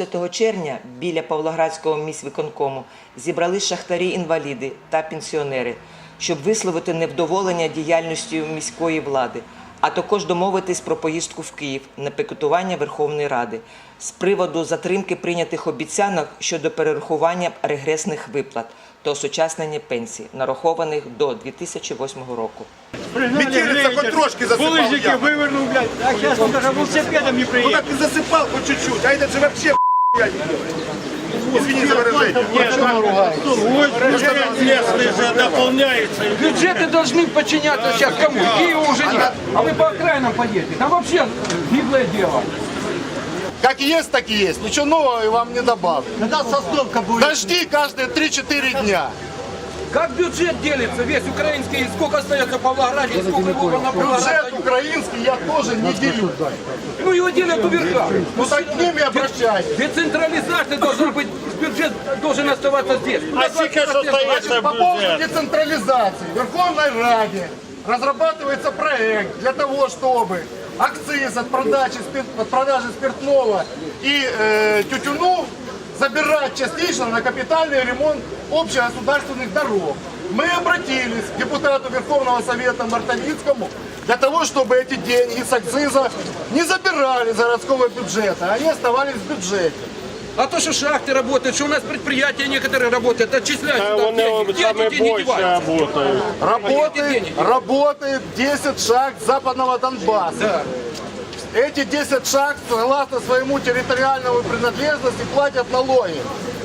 14 червня біля Павлоградського міськвиконкому зібрались шахтарі-інваліди та пенсіонери, щоб висловити невдоволення діяльністю міської влади, а також домовитись про поїздку в Київ на пікетування Верховної Ради з приводу затримки прийнятих обіцянок щодо перерахування регресних виплат та осучаснення пенсій, нарахованих до 2008 року. Метелица хоть трошки засыпал Булыжники яму. вывернул, блядь. А сейчас он даже велосипедом не Ну приедет. так ты засыпал хоть чуть-чуть, а этот же вообще блядь, Извини за выражение. местный же дополняется. Бюджеты должны подчиняться сейчас кому? Киеву уже нет. А вы по окраинам поедете. Там вообще гиблое дело. Как есть, так и есть. Ничего нового я вам не добавлю. Когда сосновка будет? Дожди каждые 3-4 дня. Как бюджет делится весь украинский? Сколько остается в Павлограде? и Сколько его на Павлоград Бюджет украинский я тоже не делю. Ну его делят у верха. Ну так к ним и обращайтесь. Децентрализация должна быть. Бюджет должен оставаться здесь. А сейчас остается По поводу бюджет. децентрализации. В Верховной Раде разрабатывается проект для того, чтобы акциз от продажи, спир- от продажи спиртного и э, тютюну забирать частично на капитальный ремонт общегосударственных дорог. Мы обратились к депутату Верховного Совета Мартовицкому для того, чтобы эти деньги с акциза не забирали из городского бюджета, а они оставались в бюджете. А то, что шахты работают, что у нас предприятия некоторые работают, отчисляют А сюда вони деньги. Где эти деньги деваются? працюють. Работает, работает 10 шахт западного Донбасса. Да. Эти 10 шахт, согласно своему территориальному принадлежности, платят налоги.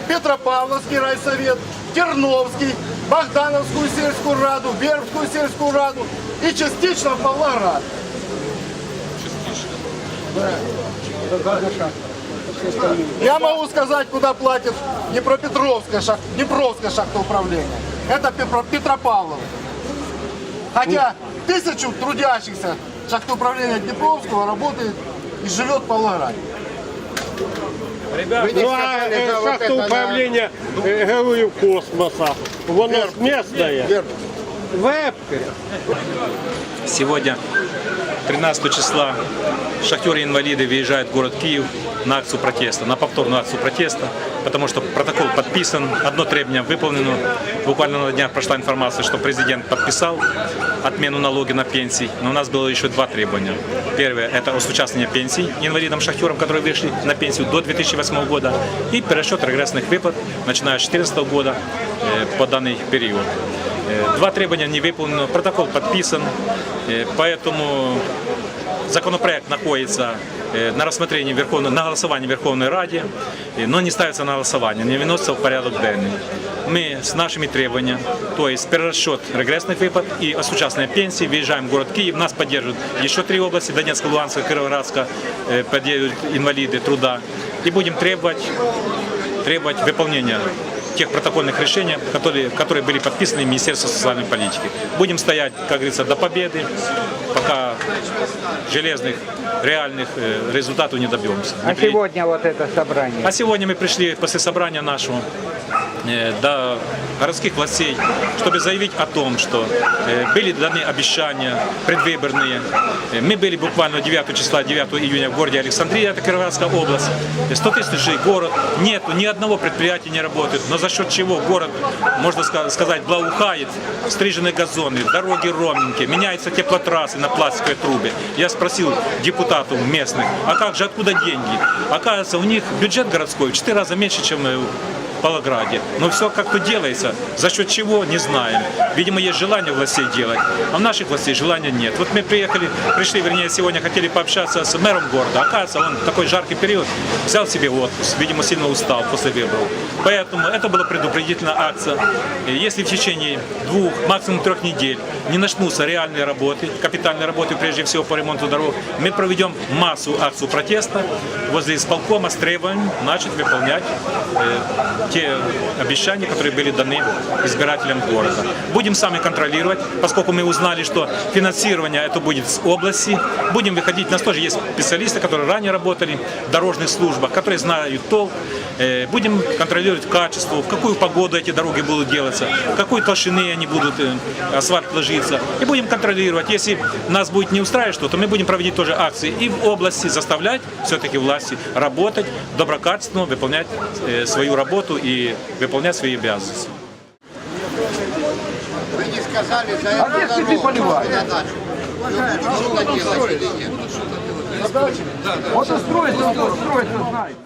Петропавловский райсовет, Терновский, Богдановскую сельскую раду, Вербскую сельскую раду и частично Павлоград. Я могу сказать, куда платит Днепропетровская шахта, Днепровская шахта управления. Это Петро- Петропавлов. Хотя тысячу трудящихся шахтоуправления Днепровского работает и живет в Павлограде. Ну а е, шахта управління е, героїв космоса, воно ж місне. Вебки. Сегодня, 13 числа, шахтеры-инвалиды выезжают в город Киев на акцию протеста, на повторную акцию протеста, потому что протокол подписан, одно требование выполнено. Буквально на днях прошла информация, что президент подписал отмену налоги на пенсии, но у нас было еще два требования. Первое – это осучаствование пенсий инвалидам-шахтерам, которые вышли на пенсию до 2008 года, и пересчет регрессных выплат, начиная с 2014 года э, по данный период. Э, Два требования не выполнено, протокол подписан, поэтому законопроект находится э, на рассмотрении Верховной, на голосовании в Верховной Раде, э, но не ставится на голосование, не выносится в порядок денный. Мы с нашими требованиями, то есть перерасчет регрессных выплат и осучастные пенсии, выезжаем в город Киев, нас поддерживают еще три области, Донецкая, Луганская, Кировоградская, э, поддерживают инвалиды труда. И будем требовать требовать выполнения тех протокольных решений, которые, которые были подписаны Министерством социальной политики. Будем стоять, как говорится, до победы, пока железных, реальных э, результатов не добьемся. А сегодня вот это собрание? А сегодня мы пришли после собрания нашего э, до городских властей, чтобы заявить о том, что э, были даны обещания предвыборные. Э, Мы были буквально 9 числа, 9 июня в городе Александрия, это Кировоградская область. 100 тысячный город, нету, ни одного предприятия не работает, но за счет чего город, можно ска- сказать, благоухает, стрижены газоны, дороги ровненькие, меняются теплотрассы на пластиковые трубы. Я спросил депутатов местных, а как же, откуда деньги? Оказывается, у них бюджет городской в 4 раза меньше, чем э, Павлограде. Но все как-то делается. За счет чего, не знаем. Видимо, есть желание властей делать, а у наших властей желания нет. Вот мы приехали, пришли, вернее, сегодня хотели пообщаться с мэром города. Оказывается, он в такой жаркий период взял себе отпуск, видимо, сильно устал после выборов. Поэтому это была предупредительная акция. Если в течение двух, максимум трех недель не начнутся реальные работы, капитальные работы, прежде всего по ремонту дорог, мы проведем массу акцию протеста возле исполкома с требованием начать выполнять э, те обещания, которые были даны избирателям города. Будем сами контролировать, поскольку мы узнали, что финансирование это будет с области. Будем выходить, у нас тоже есть специалисты, которые ранее работали в дорожных службах, которые знают толк. Э, Будем контролировать качество, в какую погоду эти дороги будут делаться, в какой толщины они будут, э, асфальт ложиться. И будем контролировать. Если нас будет не устраивать что-то, мы будем проводить тоже акции и в области, заставлять все-таки власти работать доброкачественно, выполнять э, свою работу и выполнять свои обязанности. Вы не сказали за А где цветы поливают? Вот и строить, вот строится, знает.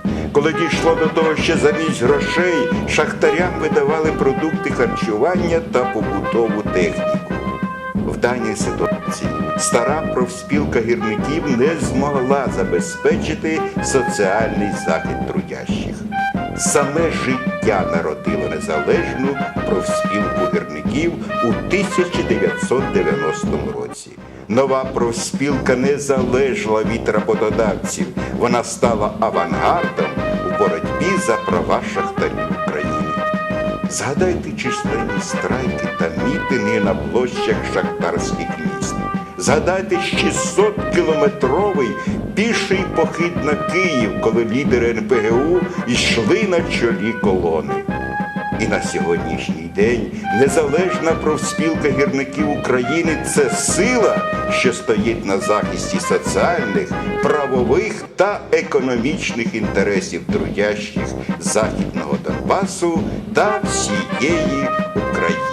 Коли дійшло до того, що замість грошей шахтарям видавали продукти харчування та побутову техніку. В даній ситуації стара профспілка гірників не змогла забезпечити соціальний захист трудящих. Саме життя народило незалежну профспілку гірників у 1990 році. Нова профспілка не залежала від роботодавців. Вона стала авангардом у боротьбі за права шахтарів України. Згадайте численні страйки та мітинги на площах шахтарських міст. Згадайте 600-кілометровий піший похід на Київ, коли лідери НПГУ йшли на чолі колони. І на сьогоднішній день незалежна профспілка гірників України це сила, що стоїть на захисті соціальних, правових та економічних інтересів трудящих Західного Донбасу та всієї України.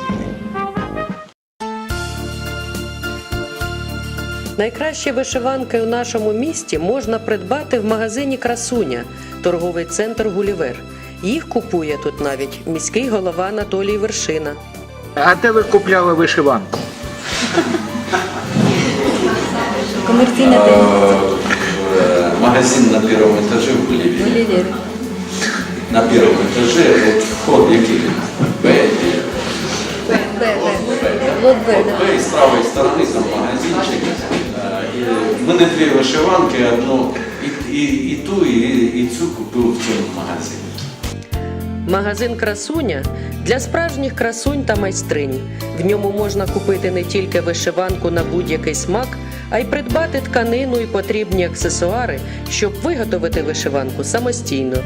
Найкращі вишиванки у нашому місті можна придбати в магазині Красуня, торговий центр Гулівер. Їх купує тут навіть міський голова Анатолій Вершина. А де ви купляли вишиванку? Комерційна магазин на первом этаже в Боливии. На первом этаже, вот вход який? Б. Лот Б, Б, і з правої сторони там магазинчик. Е, мене дві вишиванки, одну і, і, і ту, і, і цю купив в цьому магазині. Магазин Красуня для справжніх красунь та майстринь. В ньому можна купити не тільки вишиванку на будь-який смак, а й придбати тканину і потрібні аксесуари, щоб виготовити вишиванку самостійно.